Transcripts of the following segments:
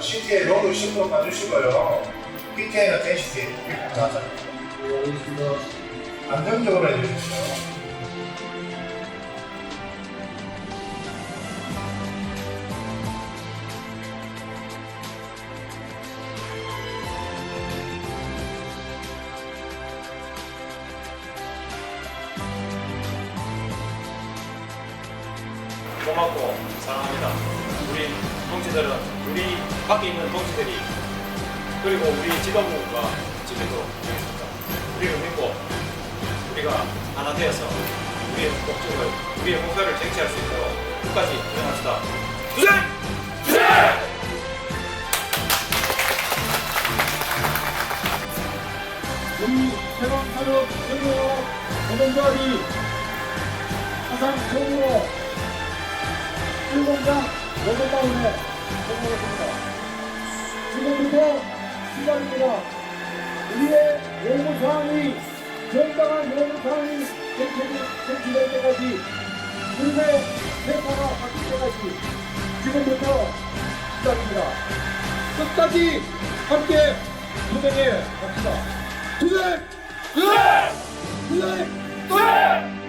CT에 로드 10도 가주시고요. PT에는 댄시티 맞아. 안정적으로 해주십시오. 고맙고 사랑합니다. 우리 동지들은 우리 밖에 있는 동지들이 그리고 우리 지도부가 지켜도록 하겠습니다. 우리를 믿고 우리가 하나 되어서 우리의 목적을 우리의 목표를 쟁취할 수 있도록 끝까지 고생합시다. 투쟁! 투쟁! 우리 해방산업 경로 노동조합이 가장 처음으로 일공장 노동다운에 성공했습니다. 지금부터 시작입니다. 우리의 요구사항이 정당한 요구사항이 쟁취될 때까지 우리의 세파가 바뀔 때까지 지금부터 시작입니다. 끝까지 함께 투쟁해 갑시다. 투쟁! 투쟁! 투쟁! 현장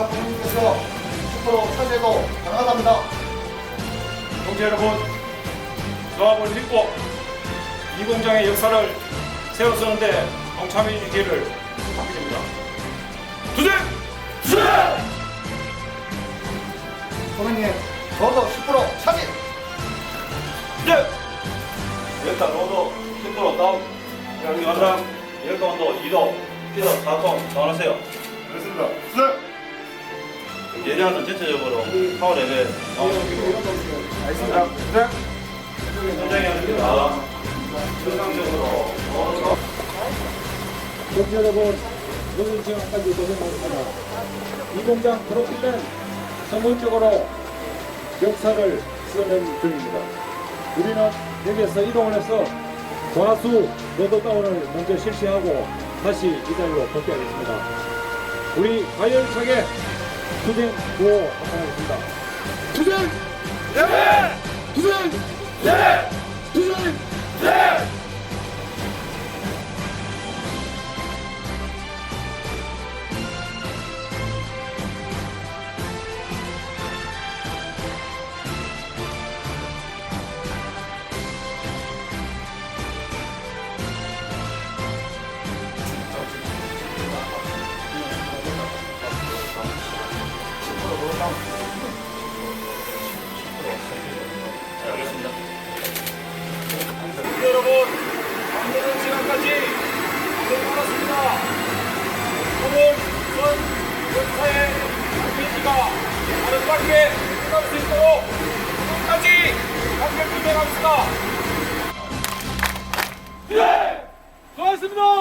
공장 부모님께서 10% 차세도 가능하답니다. 동지 여러분, 조합을 믿고 이 공장의 역사를 쓰는데 동참해 주시기를 부탁드립니다. 투쟁! 투쟁! 선생님, 저도 10% 차지! 네! 일단 로도 10% 다운 여기 가장 열동도 2도 피서 4통 정하세요 알겠습니다. 수고하세요. 예전에는 전체적으로 파워 레벨 나오시고 알겠습니다. 현장에 합니다 정상적으로 동지 여러분, 오늘 시간까지 고생하셨습니다. 이 공장 졸업기는 전문적으로 역사를 쓰는 중입니다. 우리는 여기에서 이동을 해서 과수 노드다운을 먼저 실시하고 다시 이 자리로 복귀하겠습니다. 우리 가열차게 투쟁 구호 하겠습니다. 투쟁! 네! 투쟁! 네! 투쟁! 여러분, 방금 시간까지 고생하셨습니다. 오늘 우선 전사의 장비지가 다른 관계 끝날 수 있도록 끝까지 함께 고생합시다. 예! 고맙습니다!